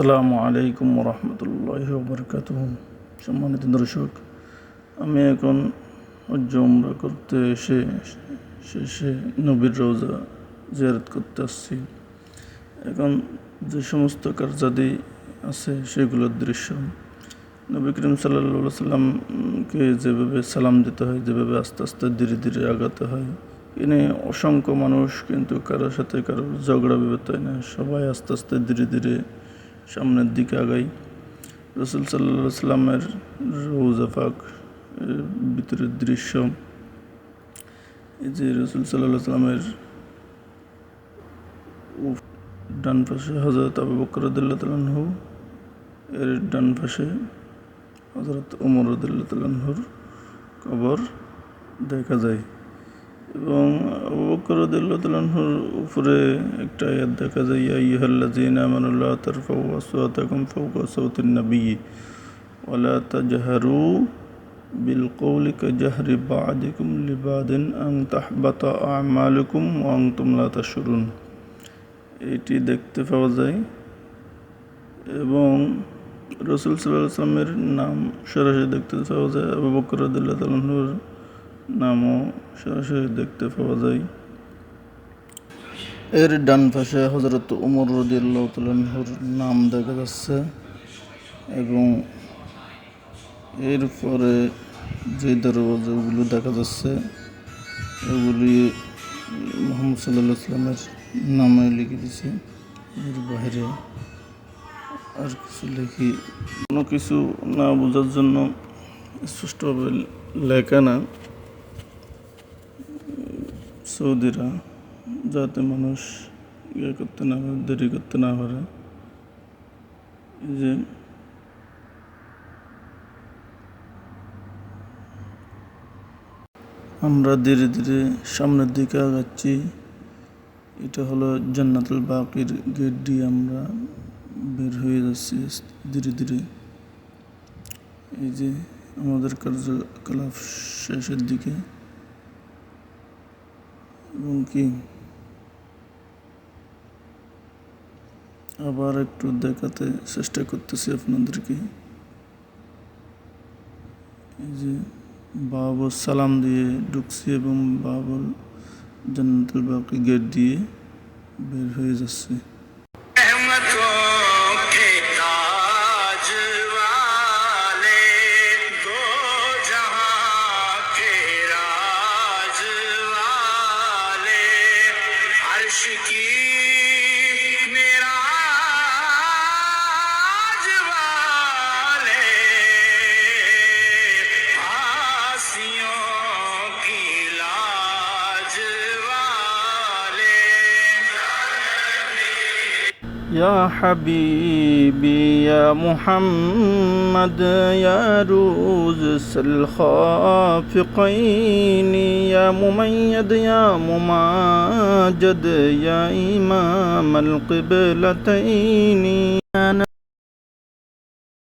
আসসালামু আলাইকুম রহমতুল্লাহ বরকাত সম্মানিত দর্শক, আমি এখন হজ্জ উমরা করতে এসে শেষে নবীর রোজা জিয়ারত করতে আসছি। এখন যে সমস্ত কার্যাদি আছে সেগুলোর দৃশ্য। নবী করিম সাল্লা সাল্লামকে যেভাবে সালাম দিতে হয়, যেভাবে আস্তে আস্তে ধীরে ধীরে আগাতে হয় এনে অসংখ্য মানুষ কিন্তু কারোর সাথে কারোর ঝগড়া বিবাদ হয় না, সবাই আস্তে আস্তে ধীরে ধীরে সামনের দিকে আগাই। রসুল সাল্লা সাল্লামের রৌজা পাক এর ভিতরের দৃশ্য। এই যে রসুল সাল্লাহ সাল্লামের ডান পাশে হজরত আবু বকর রদুল্লাহ এর ডান পাশে হজরত উমর রদুল্লাহর কবর দেখা যায়। এবং বকরদুল্লাহর উপরে একটা ইয়াদ দেখা যায়, ইয়া ইহাল্লাজিন আমানুল্লাহ তার ফাউয়াসাতাকুম ফাউকা সাউতিন নবী ওয়ালা তাজহারু বিল কওলি কাজহারি বাদিকুম লিবাদিন আং তাহবাতা আমালুকুম ওয়া আনতুম লা তাশুরুন এটি দেখতে পাওয়া যায় এবং রসুল সাল্লাহ আসলামের নাম সরাসরি দেখতে পাওয়া যায়। আবু বকর রাদিল্লাহ তালুর নামও সরাসরি দেখতে পাওয়া যায়। এর ডান পাশে হজরত উমর রদিয়াল্লাহ তালুর নাম দেখা যাচ্ছে এবং এরপরে যে দরওয়াজাগুলো দেখা যাচ্ছে, এগুলি মোহাম্মদ সাল্লাহ ইসলামের নামে লিখে দিছে এর বাইরে আর কিছু লিখি, কোনো কিছু না বোঝার জন্য স্পষ্টভাবে লেখা না। সৌদিরা যাতে মানুষ ইয়ে করতে না পারে, দেরি করতে না পারে। যে আমরা ধীরে ধীরে সামনের দিকে আগাচ্ছি। এটা হলো জান্নাতুল বাকির গেট দিয়ে আমরা বের হয়ে যাচ্ছি ধীরে ধীরে। এই যে আমাদের কার্যকলাপ শেষের দিকে। কি? আবার একটু দেখাতে চেষ্টা করতেছি আপনাদেরকে। এই যে বাবুর সালাম দিয়ে ঢুকছি এবং বাবুর জান্নাতুল বাকি গেট দিয়ে বের হয়ে যাচ্ছে। 是给 يا حبيبي يا محمد يا روز الخافقين يا مميد يا مماجد يا إمام القبلتين